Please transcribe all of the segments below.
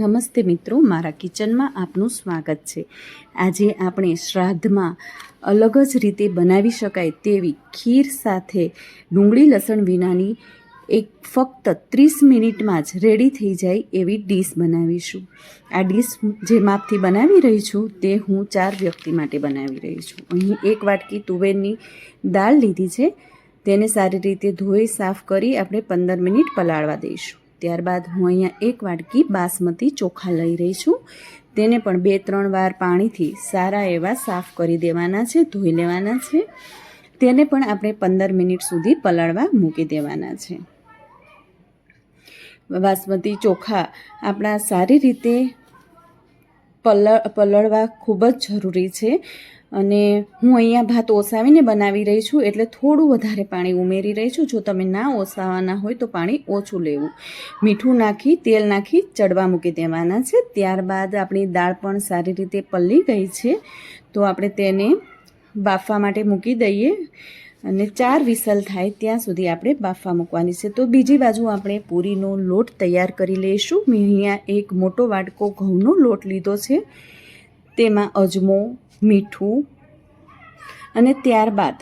નમસ્તે મિત્રો, મારા કિચનમાં આપનું સ્વાગત છે. આજે આપણે શ્રાદ્ધમાં અલગ જ રીતે બનાવી શકાય તેવી ખીર સાથે ડુંગળી લસણ વિનાની એક ફક્ત ત્રીસ મિનિટમાં જ રેડી થઈ જાય એવી ડીશ બનાવીશું. આ ડીશ જે માપથી બનાવી રહી છું તે હું ચાર વ્યક્તિ માટે બનાવી રહી છું. અહીં એક વાટકી તુવેરની દાળ લીધી છે. તેને સારી રીતે ધોઈ, સાફ કરી આપણે પંદર મિનિટ પલાળવા દઈશું. ત્યારબાદ હું અહીંયા એક વાટકી બાસમતી ચોખા લઈ રહી છું. તેને પણ બે, ત્રણ વાર પાણીથી સારા એવા સાફ કરી દેવાના છે, ધોઈ લેવાના છે. તેને પણ આપણે પંદર મિનિટ સુધી પલાળવા મૂકી દેવાના છે. બાસમતી ચોખા આપણા સારી રીતે પલ પલળવા ખૂબ જ જરૂરી છે. અને હું અહીંયા ભાત ઓસાવીને બનાવી રહી છું એટલે થોડું વધારે પાણી ઉમેરી રહી છું. જો તમે ના ઓસાવાના હોય તો પાણી ઓછું લેવું. મીઠું નાખી, તેલ નાખી ચડવા મૂકી દેવાના છે. ત્યારબાદ આપણી દાળ પણ સારી રીતે પલળી ગઈ છે. તો આપણે તેને બાફવા માટે મૂકી દઈએ. અને ચાર વિસલ થાય ત્યાં સુધી આપણે બાફવા મૂકવાની છે. તો બીજી બાજુ આપણે પૂરીનો લોટ તૈયાર કરી લઈશું. મેં અહીંયા એક મોટો વાટકો ઘઉંનો લોટ લીધો છે. તેમાં અજમો, મીઠું અને ત્યારબાદ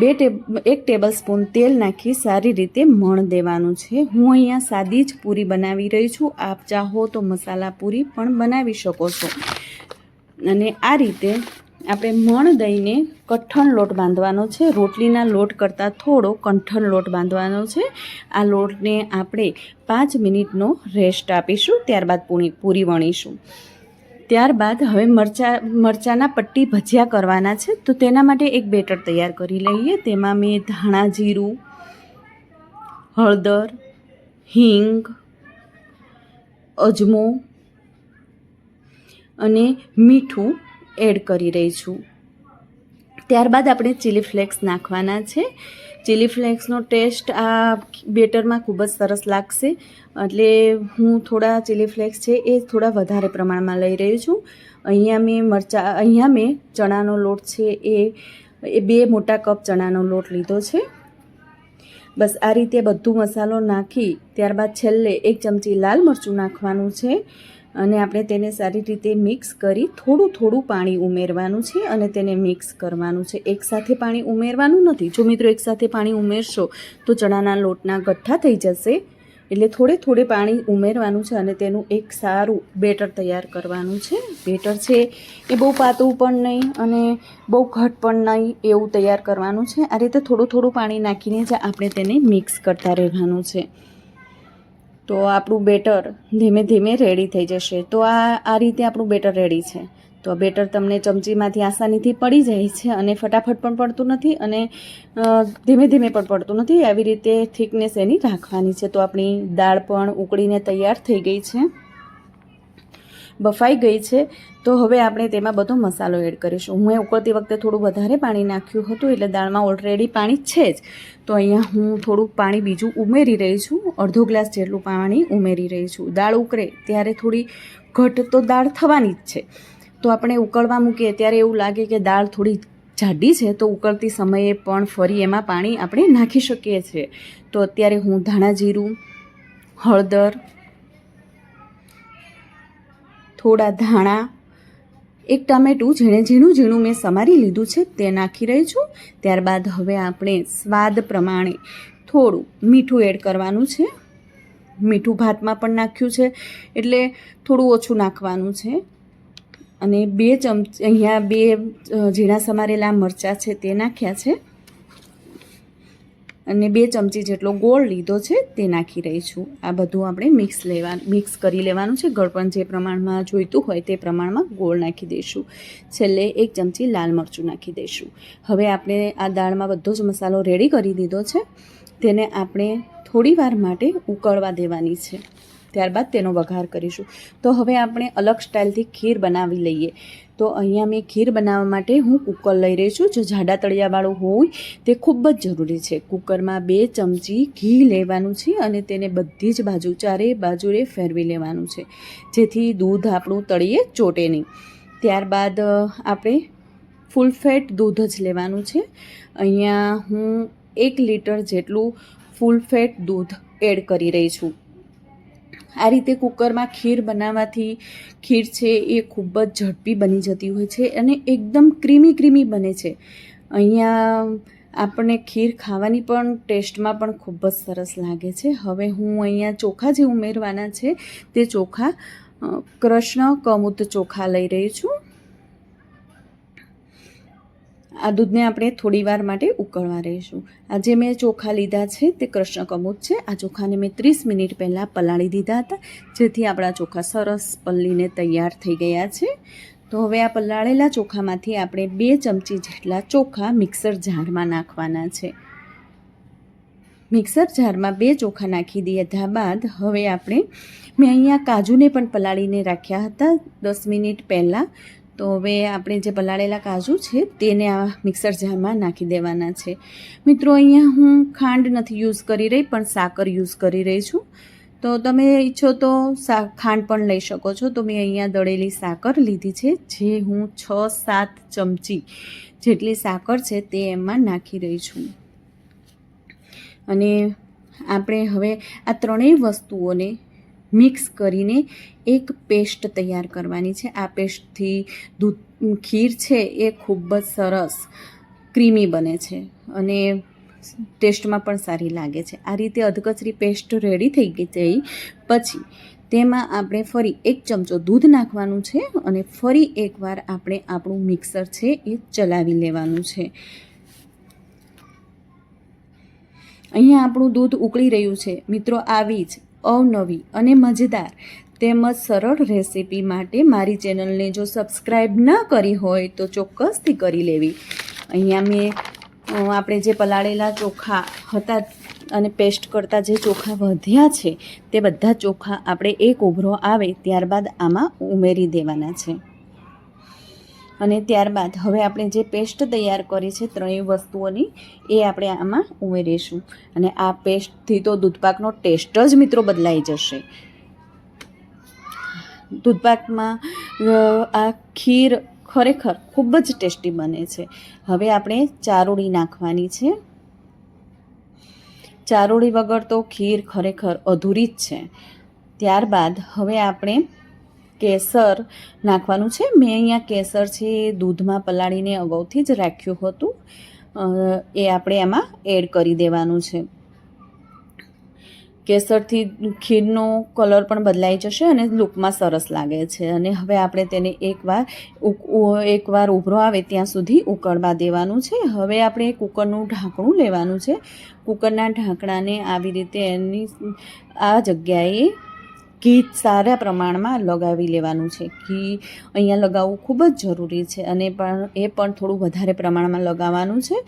બે ટેબ, એક ટેબલ સ્પૂન તેલ નાખી સારી રીતે મણ દેવાનું છે. હું અહીંયા સાદી જ પૂરી બનાવી રહી છું. આપ ચાહો તો મસાલા પૂરી પણ બનાવી શકો છો. અને આ રીતે આપણે મણ દઈને કઠણ લોટ બાંધવાનો છે. રોટલીના લોટ કરતાં થોડો કઠણ લોટ બાંધવાનો છે. આ લોટને આપણે પાંચ મિનિટનો રેસ્ટ આપીશું, ત્યારબાદ પૂરી પૂરી વણીશું. ત્યારબાદ હવે મરચા, મરચાંના પટ્ટી ભજીયા કરવાના છે. તો તેના માટે એક બેટર તૈયાર કરી લઈએ. તેમાં મેં ધાણા જીરું, હળદર, હિંગ, અજમો અને મીઠું એડ કરી રહી છું. ત્યારબાદ આપણે ચીલી ફ્લેક્સ નાખવાના છે. ચીલી ફ્લેક્સનો ટેસ્ટ આ બેટરમાં ખૂબ જ સરસ લાગશે. એટલે હું થોડા ચીલી ફ્લેક્સ છે એ થોડા વધારે પ્રમાણમાં લઈ રહી છું. અહીંયા મેં મરચા, અહીંયા મેં ચણાનો લોટ છે એ એ બે મોટા કપ ચણાનો લોટ લીધો છે. બસ આ રીતે બધું મસાલો નાખી ત્યારબાદ છેલ્લે એક ચમચી લાલ મરચું નાખવાનું છે. અને આપણે તેને સારી રીતે મિક્સ કરી થોડું થોડું પાણી ઉમેરવાનું છે અને તેને મિક્સ કરવાનું છે. એકસાથે પાણી ઉમેરવાનું નથી. જો મિત્રો એકસાથે પાણી ઉમેરશો તો ચણાના લોટના ગઠ્ઠા થઈ જશે. એટલે થોડે થોડે પાણી ઉમેરવાનું છે અને તેનું એક સારું બેટર તૈયાર કરવાનું છે. બેટર છે એ બહુ પાતળું પણ નહીં અને બહુ ઘટ પણ નહીં એવું તૈયાર કરવાનું છે. આ રીતે થોડું થોડું પાણી નાખીને જ આપણે તેને મિક્સ કરતા રહેવાનું છે. તો આપણું બેટર ધીમે ધીમે રેડી થઈ જશે. તો આ આ રીતે આપણું બેટર રેડી છે. તો બેટર તમને ચમચીમાંથી આસાનીથી પડી જાય છે અને ફટાફટ પણ પડતું નથી અને ધીમે ધીમે પણ પડતું નથી. આવી રીતે થિકનેસ એની રાખવાની છે. તો આપણી દાળ પણ ઉકળીને તૈયાર થઈ ગઈ છે. બફાઈ ગઈ છે. તો હવે આપણે તેમાં બધો મસાલો એડ કરીશું. હું એ ઉકળતી વખતે થોડું વધારે પાણી નાખ્યું હતું, એટલે દાળમાં ઓલરેડી પાણી છે જ. તો અહીંયા હું થોડુંક પાણી બીજું ઉમેરી રહી છું. અડધો ગ્લાસ જેટલું પાણી ઉમેરી રહી છું. દાળ ઉકળે ત્યારે થોડી ઘટ તો દાળ થવાની જ છે. તો આપણે ઉકળવા મૂકીએ ત્યારે એવું લાગે કે દાળ થોડી જાડી છે, તો ઉકળતી સમયે પણ ફરી એમાં પાણી આપણે નાખી શકીએ છીએ. તો અત્યારે હું ધાણા જીરું, હળદર થોડા ધાણા, એક ટમેટું, ઝીણે ઝીણું ઝીણું મેં સમારી લીધું છે, તે નાખી રહી છું. ત્યારબાદ હવે આપણે સ્વાદ પ્રમાણે થોડું મીઠું એડ કરવાનું છે. મીઠું ભાતમાં પણ નાખ્યું છે, એટલે થોડું ઓછું નાખવાનું છે. અને બે ચમચ, અહીંયા બે ઝીણા સમારેલા મરચાં છે તે નાખ્યા છે. અને બે ચમચી જેટલો ગોળ લીધો છે તે નાખી રહી છું. આ બધું આપણે મિક્સ લેવા મિક્સ કરી લેવાનું છે. ગળપણ જે પ્રમાણમાં જોઈતું હોય તે પ્રમાણમાં ગોળ નાખી દઈશું. છેલ્લે એક ચમચી લાલ મરચું નાખી દઈશું. હવે આપણે આ દાળમાં બધો જ મસાલો રેડી કરી દીધો છે. તેને આપણે થોડી માટે ઉકળવા દેવાની છે. ત્યારબાદ તેનો વઘાર કરીશું. તો હવે આપણે અલગ સ્ટાઇલથી ખીર બનાવી લઈએ. તો અહીંયા મેં ખીર બનાવવા માટે હું કુકર લઈ રહી છું. જો જાડા તળિયાવાળું હોય, તે ખૂબ જ જરૂરી છે. કુકરમાં બે ચમચી ઘી લેવાનું છે અને તેને બધી જ બાજુ, ચારે બાજુએ ફેરવી લેવાનું છે. જેથી દૂધ આપણું તળીએ, ચોટે નહીં. ત્યારબાદ આપણે ફૂલ ફેટ દૂધ જ લેવાનું છે. અહીંયા હું એક લીટર જેટલું ફૂલ ફેટ દૂધ એડ કરી રહી છું. આ રીતે કુકરમાં ખીર બનાવવાથી ખીર છે એ ખૂબ જ ઝડપી બની જતી હોય છે અને એકદમ ક્રીમી ક્રીમી બને છે. અહીંયા આપણને ખીર ખાવાની પણ ટેસ્ટમાં પણ ખૂબ જ સરસ લાગે છે. હવે હું અહીંયા ચોખા જે ઉમેરવાના છે તે ચોખા કૃષ્ણ કમુત ચોખા લઈ રહી છું. આ દૂધને આપણે થોડી વાર માટે ઉકળવા રહીશું. આ જે મેં ચોખા લીધા છે, તે કૃષ્ણ કમુદ છે. આ ચોખાને મેં ત્રીસ મિનિટ પહેલાં પલાળી દીધા હતા, જેથી આપણા ચોખા સરસ પલ્લીને તૈયાર થઈ ગયા છે. તો હવે આ પલાળેલા ચોખામાંથી આપણે બે ચમચી જેટલા ચોખા મિક્સર જારમાં નાખવાના છે. મિક્સર જારમાં બે ચોખા નાખી દીધા બાદ હવે આપણે મેં અહીંયા કાજુને પણ પલાળીને રાખ્યા હતા. દસ મિનિટ પહેલાં તો હવે આપણે જે પલાળેલા કાજુ છે તેને આ મિક્સર જારમાં નાખી દેવાના છે. મિત્રો, અહીંયા હું ખાંડ નથી યુઝ કરી રહી, પણ સાકર યુઝ કરી રહી છું. તો તમે ઈચ્છો તો સા, ખાંડ પણ લઈ શકો છો. તો મેં અહીંયા દળેલી સાકર લીધી છે, જે હું છ સાત ચમચી જેટલી સાકર છે તે એમાં નાખી રહી છું. અને આપણે હવે આ ત્રણેય વસ્તુઓને મિક્સ કરીને એક પેસ્ટ તૈયાર કરવાની છે. આ પેસ્ટથી દૂધ, ખીર છે એ ખૂબ જ સરસ, ક્રીમી બને છે અને ટેસ્ટમાં પણ સારી લાગે છે. આ રીતે અધકચરી પેસ્ટ રેડી થઈ ગઈ જઈ પછી તેમાં આપણે ફરી એક ચમચો દૂધ નાખવાનું છે અને ફરી એકવાર આપણે આપણું મિક્સર છે એ ચલાવી લેવાનું છે. અહીંયા આપણું દૂધ ઉકળી રહ્યું છે. મિત્રો, આવી જ અવનવી અને મજેદાર તેમજ સરળ રેસીપી માટે મારી ચેનલને જો સબસ્ક્રાઈબ ન કરી હોય તો ચોક્કસથી કરી લેવી. અહીંયા મેં આપણે જે પલાળેલા ચોખા હતા અને પેસ્ટ કરતાં જે ચોખા વધ્યા છે તે બધા ચોખા આપણે એક ઉભરો આવે ત્યારબાદ આમાં ઉમેરી દેવાના છે. અને ત્યારબાદ હવે આપણે જે પેસ્ટ તૈયાર કરી છે ત્રણેય વસ્તુઓની, એ આપણે આમાં ઉમેરીશું. અને આ પેસ્ટથી તો દૂધપાકનો ટેસ્ટ જ મિત્રો બદલાઈ જશે. દૂધપાકમાં આ ખીર ખરેખર ખૂબ જ ટેસ્ટી બને છે. હવે આપણે ચારોળી નાખવાની છે. ચારોળી વગર તો ખીર ખરેખર અધૂરી જ છે. ત્યારબાદ હવે આપણે કેસર નાખવાનું છે. મેં અહીંયા કેસર છે દૂધમાં પલાળીને અગાઉથી જ રાખ્યું હતું. એ આપણે એમાં એડ કરી દેવાનું છે. કેસરથી ખીરનો કલર પણ બદલાઈ જશે અને લુકમાં સરસ લાગે છે. અને હવે આપણે તેને એકવાર એકવાર ઉભરો આવે ત્યાં સુધી ઉકળવા દેવાનું છે. હવે આપણે કુકરનું ઢાંકણું લેવાનું છે. કુકરના ઢાંકણાને આવી રીતે એની, આ જગ્યાએ ઘી સારા પ્રમાણમાં લગાવી લેવાનું છે. ઘી અહીંયા લગાવવું ખૂબ જ જરૂરી છે અને પણ એ પણ થોડું વધારે પ્રમાણમાં લગાવવાનું છે.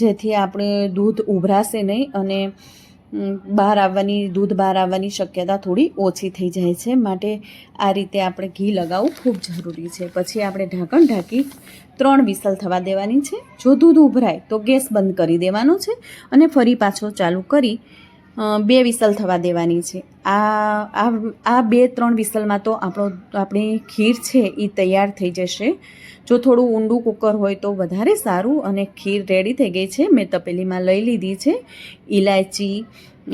જેથી આપણે દૂધ ઉભરાશે નહીં અને બહાર આવવાની, દૂધ બહાર આવવાની શક્યતા થોડી ઓછી થઈ જાય છે. માટે આ રીતે આપણે ઘી લગાવવું ખૂબ જરૂરી છે. પછી આપણે ઢાંકણ ઢાંકી ત્રણ વિસલ થવા દેવાની છે. જો દૂધ ઉભરાય તો ગેસ બંધ કરી દેવાનો છે અને ફરી પાછો ચાલુ કરી બે વિસલ થવા દેવાની છે. આ આ બે, ત્રણ વિસલમાં તો આપણો, આપણી ખીર છે એ તૈયાર થઈ જશે. જો થોડું ઊંડું કુકર હોય તો વધારે સારું અને ખીર રેડી થઈ ગઈ છે. મેં તપેલીમાં લઈ લીધી છે. ઇલાયચી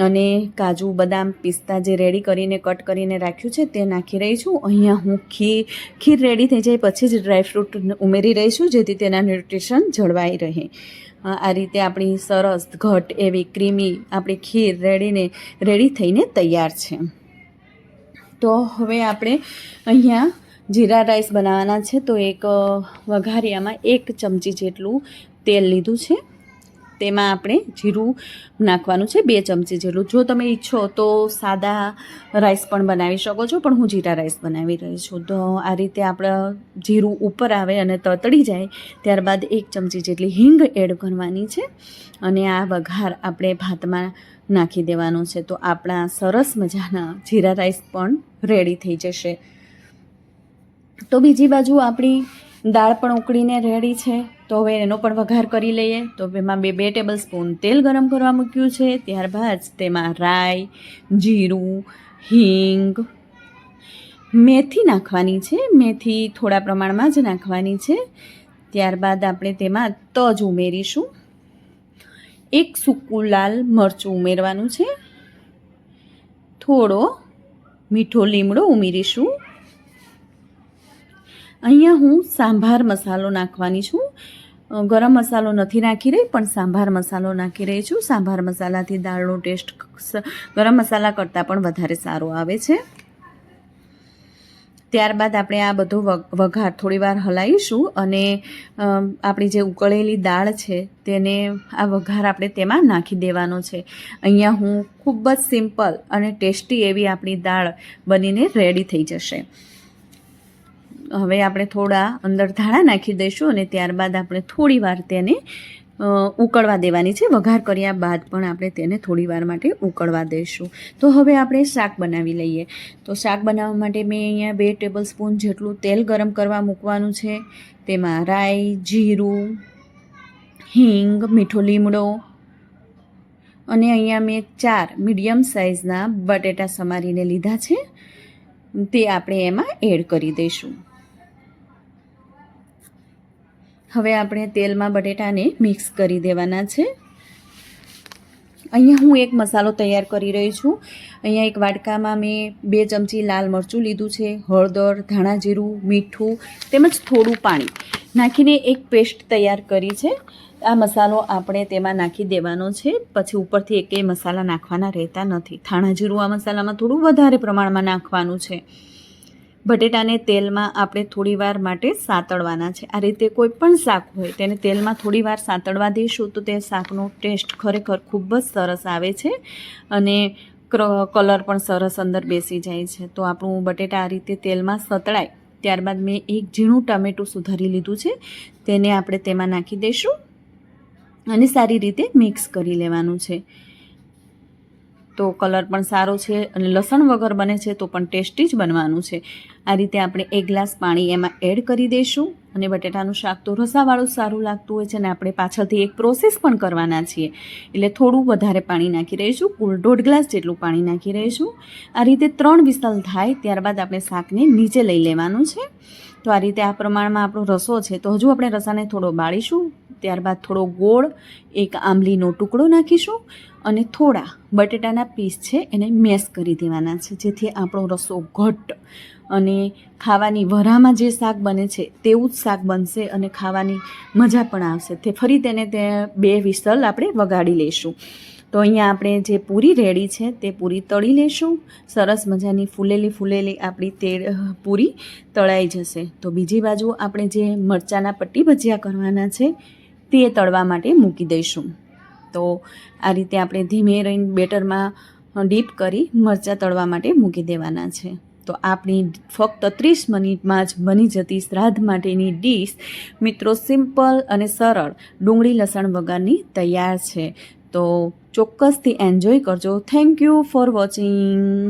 અને કાજુ બદામ પિસ્તા જે રેડી કરીને, કટ કરીને રાખ્યું છે તે નાખી રહી છું. અહીંયા હું ખીર ખીર રેડી થઈ જાય પછી જ ડ્રાયફ્રૂટ ઉમેરી રહી છું જેથી તેના ન્યુટ્રિશન જળવાઈ રહે. આ રીતે આપણી સરસ, ઘટ એવી ક્રીમી આપણી ખીર રેડીને, રેડી થઈને તૈયાર છે. તો હવે આપણે અહીંયા જીરા રાઈસ બનાવવાના છે, તો એક વઘારિયામાં એક ચમચી જેટલું તેલ લીધું છે. તેમાં આપણે જીરું નાખવાનું છે, બે ચમચી જેટલું. જો તમે ઈચ્છો તો સાદા રાઈસ પણ બનાવી શકો છો, પણ હું જીરા રાઈસ બનાવી રહી છું. તો આ રીતે આપણે જીરું ઉપર આવે અને તતડી જાય, ત્યારબાદ એક ચમચી જેટલી હિંગ એડ કરવાની છે અને આ વઘાર આપણે ભાતમાં નાખી દેવાનો છે. તો આપણા સરસ મજાના જીરા રાઈસ પણ રેડી થઈ જશે. તો બીજી બાજુ આપણી દાળ પણ ઉકળીને રેડી છે. તો હવે એનો પણ વઘાર કરી લઈએ. તો એમાં બે બે ટેબલ સ્પૂન તેલ ગરમ કરવા મૂક્યું છે. ત્યારબાદ તેમાં રાઈ, જીરું, હિંગ, મેથી નાખવાની છે. મેથી થોડા પ્રમાણમાં જ નાખવાની છે. ત્યારબાદ આપણે તેમાં તજ ઉમેરીશું. એક સૂકું લાલ મરચું ઉમેરવાનું છે. થોડો મીઠો લીમડો ઉમેરીશું. અહીંયા હું સાંભાર મસાલો નાખવાની છું. ગરમ મસાલો નથી નાખી રહી, પણ સાંભાર મસાલો નાખી રહી છું. સાંભાર મસાલાથી દાળનો ટેસ્ટ ગરમ મસાલા કરતાં પણ વધારે સારો આવે છે. ત્યારબાદ આપણે આ બધો વઘ- વઘાર થોડીવાર હલાવીશું અને આપણી જે ઉકળેલી દાળ છે તેને આ વઘાર આપણે તેમાં નાખી દેવાનો છે. અહીંયા હું ખૂબ જ સિમ્પલ અને ટેસ્ટી એવી આપણી દાળ બનીને રેડી થઈ જશે. હવે આપણે થોડા અંદર ધાણા નાખી દઈશું અને ત્યારબાદ આપણે થોડી વાર તેને ઉકળવા દેવાની છે. વઘાર કર્યા બાદ પણ આપણે તેને થોડી વાર માટે ઉકળવા દઈશું. તો હવે આપણે શાક બનાવી લઈએ. તો શાક બનાવવા માટે મેં અહીંયા બે ટેબલ સ્પૂન જેટલું તેલ ગરમ કરવા મૂકવાનું છે. તેમાં રાઈ, જીરું, હિંગ, મીઠો લીમડો અને અહીંયા મેં ચાર મીડિયમ સાઇઝના બટેટા સમારીને લીધા છે. તે આપણે એમાં એડ કરી દઈશું. હવે આપણે તેલમાં બટેટાને મિક્સ કરી દેવાના છે. અહીંયા હું એક મસાલો તૈયાર કરી રહી છું. અહીંયા એક વાટકામાં મેં બે ચમચી લાલ મરચું લીધું છે, હળદર, ધાણા જીરું, મીઠું તેમજ થોડું પાણી નાખીને એક પેસ્ટ તૈયાર કરી છે. આ મસાલો આપણે તેમાં નાખી દેવાનો છે. પછી ઉપરથી એકેય મસાલા નાખવાના રહેતા નથી. ધાણા જીરું આ મસાલામાં થોડું વધારે પ્રમાણમાં નાખવાનું છે. બટેટાને તેલમાં આપણે થોડીવાર માટે સાતળવાના છે. આ રીતે કોઈ પણ શાક હોય તેને તેલમાં થોડી વાર સાતળવા દઈશું તો તે શાકનો ટેસ્ટ ખરેખર ખૂબ જ સરસ આવે છે અને કલર પણ સરસ અંદર બેસી જાય છે. તો આપણું બટેટા આ રીતે તેલમાં સતળાય. ત્યારબાદ મેં એક ઝીણું ટમેટું સુધારી લીધું છે. તેને આપણે તેમાં નાખી દઈશું અને સારી રીતે મિક્સ કરી લેવાનું છે. તો કલર પણ સારો છે અને લસણ વગર બને છે તો પણ ટેસ્ટી જ બનવાનું છે. આ રીતે આપણે એક ગ્લાસ પાણી એમાં એડ કરી દઈશું અને બટેટાનું શાક તો રસાવાળું સારું લાગતું હોય છે અને આપણે પાછળથી એક પ્રોસેસ પણ કરવાના છીએ. એટલે થોડું વધારે પાણી નાખી રહીશું, કુલ દોઢ ગ્લાસ જેટલું પાણી નાખી રહીશું. આ રીતે ત્રણ વિસલ થાય ત્યારબાદ આપણે શાકને નીચે લઈ લેવાનું છે. તો આ રીતે આ પ્રમાણમાં આપણો રસો છે. તો હજુ આપણે રસાને થોડો બાળીશું, ત્યારબાદ થોડો ગોળ, એક આંબલીનો ટુકડો નાખીશું અને થોડા બટેટાના પીસ છે એને મેશ કરી દેવાના છે, જેથી આપણો રસો ઘટ્ટ અને ખાવાની વરામાં જે શાક બને છે તેવું જ શાક બનશે અને ખાવાની મજા પણ આવશે. તે ફરી તેને તે બે વિસલ આપણે વગાડી લઈશું. તો અહીંયા આપણે જે પૂરી રેડી છે તે પૂરી તળી લઈશું સરસ મજાની ફૂલેલી ફૂલેલી આપણી તે પૂરી તળાઈ જશે. તો બીજી બાજુ આપણે જે મરચાંના પટ્ટી ભજીયા કરવાના છે તે તળવા માટે મૂકી દઈશું. તો આ રીતે આપણે ધીમે રહીને બેટરમાં ડીપ કરી મરચાં તળવા માટે મૂકી દેવાના છે. તો આપણી ફક્ત ત્રીસ મિનિટમાં જ બની જતી શ્રાદ્ધ માટેની ડીશ મિત્રો સિમ્પલ અને સરળ ડુંગળી લસણ વગરની તૈયાર છે. તો ચોક્કસથી એન્જોય કરજો. Thank you for watching